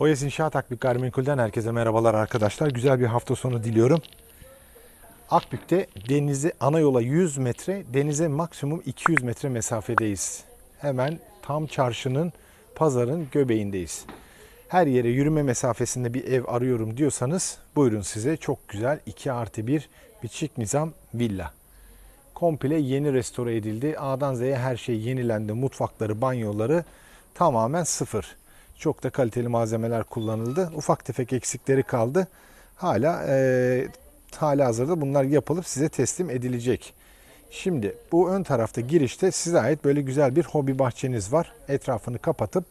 Oyes İnşaat Akbük Gayrimenkul'den herkese merhabalar arkadaşlar. Güzel bir hafta sonu diliyorum. Akbük'te denize ana yola 100 metre, denize maksimum 200 metre mesafedeyiz. Hemen tam çarşının, pazarın göbeğindeyiz. Her yere yürüme mesafesinde bir ev arıyorum diyorsanız buyurun size çok güzel 2 artı 1 bir çift nizam villa. Komple yeni restore edildi. A'dan Z'ye her şey yenilendi. Mutfakları, banyoları tamamen sıfır. Çok da kaliteli malzemeler kullanıldı. Ufak tefek eksikleri kaldı. Hala e, hala hazırda bunlar yapılıp size teslim edilecek. Şimdi bu ön tarafta girişte size ait böyle güzel bir hobi bahçeniz var. Etrafını kapatıp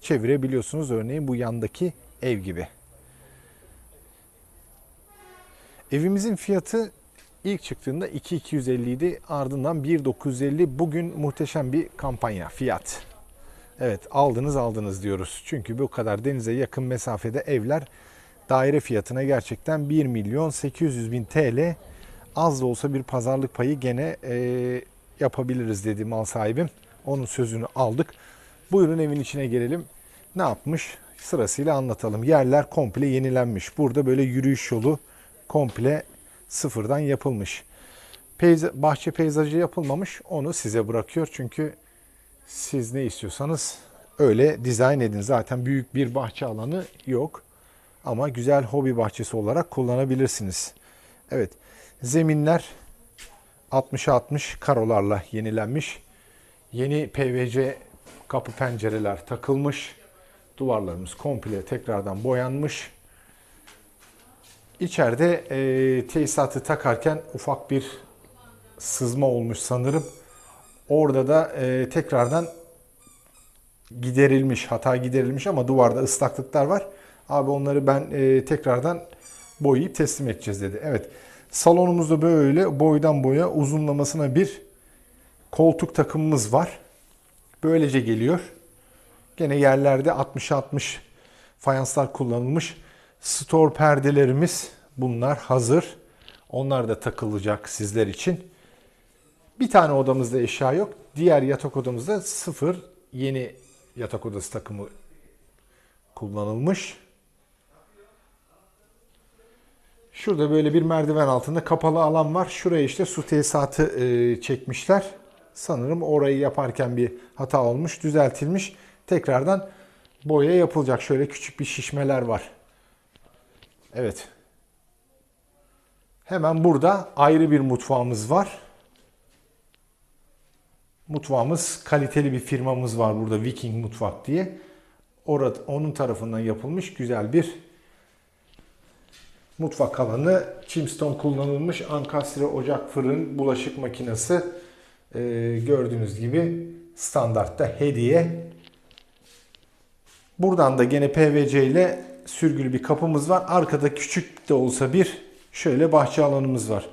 çevirebiliyorsunuz. Örneğin bu yandaki ev gibi. Evimizin fiyatı ilk çıktığında 2250 idi. Ardından 1950. Bugün muhteşem bir kampanya fiyat. Evet aldınız aldınız diyoruz. Çünkü bu kadar denize yakın mesafede evler daire fiyatına gerçekten 1 milyon 800 bin TL az da olsa bir pazarlık payı gene e, yapabiliriz dedi mal sahibim. Onun sözünü aldık. Buyurun evin içine gelelim. Ne yapmış? Sırasıyla anlatalım. Yerler komple yenilenmiş. Burada böyle yürüyüş yolu komple sıfırdan yapılmış. Peyza, bahçe peyzajı yapılmamış. Onu size bırakıyor. Çünkü siz ne istiyorsanız öyle dizayn edin. Zaten büyük bir bahçe alanı yok. Ama güzel hobi bahçesi olarak kullanabilirsiniz. Evet. Zeminler 60'a 60 karolarla yenilenmiş. Yeni PVC kapı pencereler takılmış. Duvarlarımız komple tekrardan boyanmış. İçeride e, tesisatı takarken ufak bir sızma olmuş sanırım. Orada da e, tekrardan giderilmiş, hata giderilmiş ama duvarda ıslaklıklar var. Abi onları ben e, tekrardan boyayıp teslim edeceğiz dedi. Evet. Salonumuzda böyle boydan boya uzunlamasına bir koltuk takımımız var. Böylece geliyor. Gene yerlerde 60-60 fayanslar kullanılmış. Store perdelerimiz bunlar hazır. Onlar da takılacak sizler için. Bir tane odamızda eşya yok. Diğer yatak odamızda sıfır yeni yatak odası takımı kullanılmış. Şurada böyle bir merdiven altında kapalı alan var. Şuraya işte su tesisatı e, çekmişler. Sanırım orayı yaparken bir hata olmuş, düzeltilmiş. Tekrardan boya yapılacak. Şöyle küçük bir şişmeler var. Evet. Hemen burada ayrı bir mutfağımız var. Mutfağımız kaliteli bir firmamız var burada Viking Mutfak diye. Orada onun tarafından yapılmış güzel bir mutfak alanı. Chimstone kullanılmış ankastre ocak fırın bulaşık makinesi ee, gördüğünüz gibi standartta hediye. Buradan da gene PVC ile sürgülü bir kapımız var. Arkada küçük de olsa bir şöyle bahçe alanımız var.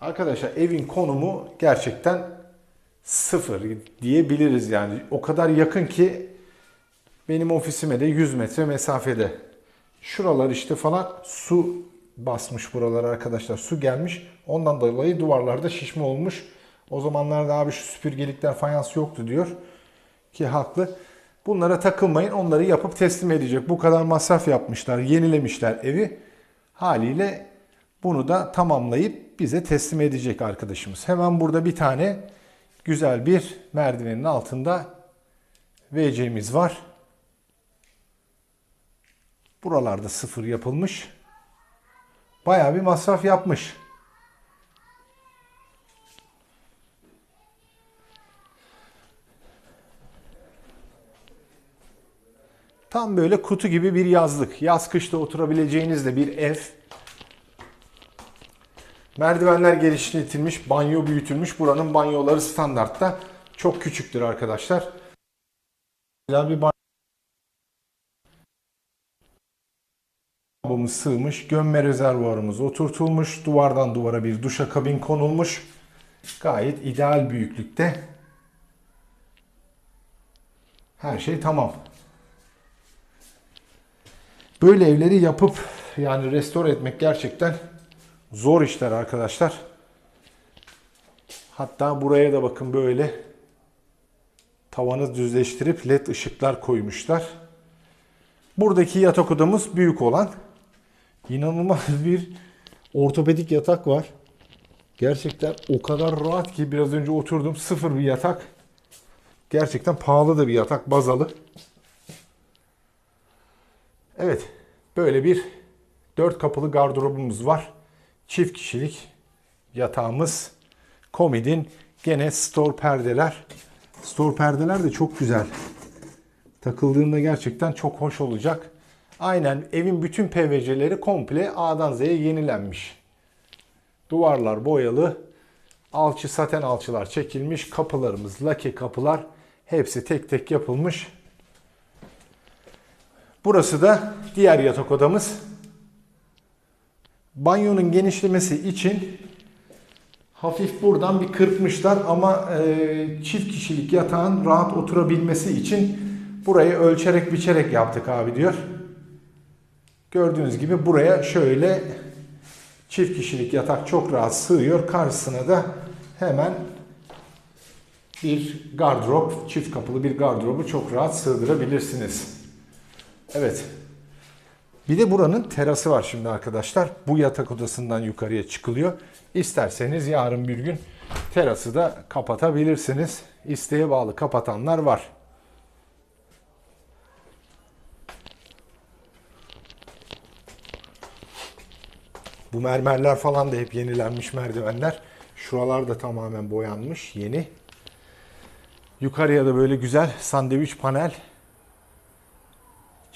Arkadaşlar evin konumu gerçekten sıfır diyebiliriz yani. O kadar yakın ki benim ofisime de 100 metre mesafede. Şuralar işte falan su basmış buralar arkadaşlar. Su gelmiş. Ondan dolayı duvarlarda şişme olmuş. O zamanlarda abi şu süpürgelikler fayans yoktu diyor. Ki haklı. Bunlara takılmayın. Onları yapıp teslim edecek. Bu kadar masraf yapmışlar. Yenilemişler evi. Haliyle bunu da tamamlayıp bize teslim edecek arkadaşımız. Hemen burada bir tane güzel bir merdivenin altında WC'miz var. Buralarda sıfır yapılmış. Bayağı bir masraf yapmış. Tam böyle kutu gibi bir yazlık. Yaz kışta oturabileceğiniz de bir ev. Merdivenler genişletilmiş, banyo büyütülmüş. Buranın banyoları standartta. Çok küçüktür arkadaşlar. Güzel bir banyo. Lavabomuz sığmış. Gömme rezervuarımız oturtulmuş. Duvardan duvara bir duşakabin konulmuş. Gayet ideal büyüklükte. Her şey tamam. Böyle evleri yapıp yani restore etmek gerçekten zor işler arkadaşlar. Hatta buraya da bakın böyle tavanı düzleştirip led ışıklar koymuşlar. Buradaki yatak odamız büyük olan. İnanılmaz bir ortopedik yatak var. Gerçekten o kadar rahat ki biraz önce oturdum. Sıfır bir yatak. Gerçekten pahalı da bir yatak bazalı. Evet. Böyle bir dört kapılı gardırobumuz var. Çift kişilik yatağımız. Komodin. Gene store perdeler. Store perdeler de çok güzel. Takıldığında gerçekten çok hoş olacak. Aynen evin bütün PVC'leri komple A'dan Z'ye yenilenmiş. Duvarlar boyalı. Alçı saten alçılar çekilmiş. Kapılarımız lake kapılar. Hepsi tek tek yapılmış. Burası da diğer yatak odamız. Banyonun genişlemesi için hafif buradan bir kırpmışlar ama e, çift kişilik yatağın rahat oturabilmesi için burayı ölçerek biçerek yaptık abi diyor. Gördüğünüz gibi buraya şöyle çift kişilik yatak çok rahat sığıyor. Karşısına da hemen bir gardırop, çift kapılı bir gardırobu çok rahat sığdırabilirsiniz. Evet. Bir de buranın terası var şimdi arkadaşlar. Bu yatak odasından yukarıya çıkılıyor. İsterseniz yarın bir gün terası da kapatabilirsiniz. İsteğe bağlı kapatanlar var. Bu mermerler falan da hep yenilenmiş merdivenler. Şuralar da tamamen boyanmış yeni. Yukarıya da böyle güzel sandviç panel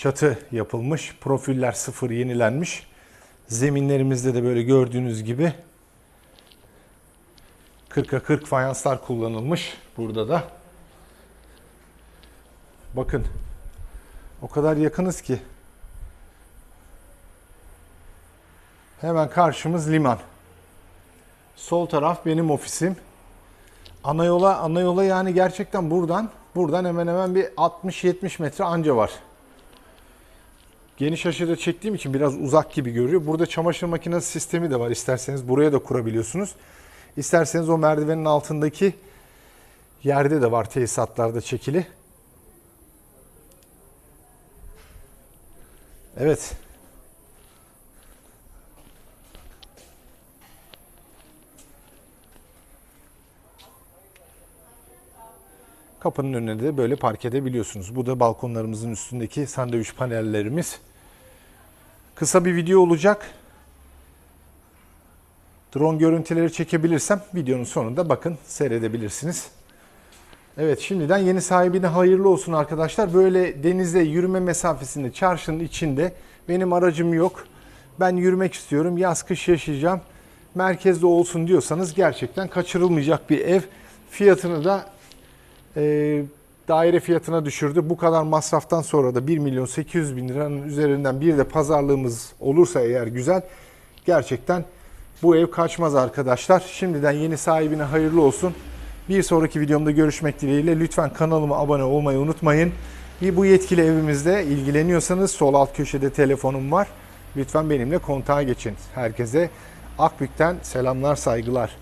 çatı yapılmış. Profiller sıfır yenilenmiş. Zeminlerimizde de böyle gördüğünüz gibi 40'a 40 fayanslar kullanılmış burada da. Bakın o kadar yakınız ki hemen karşımız liman. Sol taraf benim ofisim. Ana yola, ana yola yani gerçekten buradan buradan hemen hemen bir 60-70 metre anca var. Geniş açıda çektiğim için biraz uzak gibi görüyor. Burada çamaşır makinesi sistemi de var. İsterseniz buraya da kurabiliyorsunuz. İsterseniz o merdivenin altındaki yerde de var tesisatlarda çekili. Evet. Kapının önüne de böyle park edebiliyorsunuz. Bu da balkonlarımızın üstündeki sandviç panellerimiz. Kısa bir video olacak. Drone görüntüleri çekebilirsem videonun sonunda bakın seyredebilirsiniz. Evet şimdiden yeni sahibine hayırlı olsun arkadaşlar. Böyle denizde yürüme mesafesinde çarşının içinde benim aracım yok. Ben yürümek istiyorum. Yaz kış yaşayacağım. Merkezde olsun diyorsanız gerçekten kaçırılmayacak bir ev. Fiyatını da e, daire fiyatına düşürdü. Bu kadar masraftan sonra da 1 milyon 800 bin liranın üzerinden bir de pazarlığımız olursa eğer güzel gerçekten bu ev kaçmaz arkadaşlar. Şimdiden yeni sahibine hayırlı olsun. Bir sonraki videomda görüşmek dileğiyle. Lütfen kanalıma abone olmayı unutmayın. Bu yetkili evimizde ilgileniyorsanız sol alt köşede telefonum var. Lütfen benimle kontağa geçin. Herkese Akbük'ten selamlar, saygılar.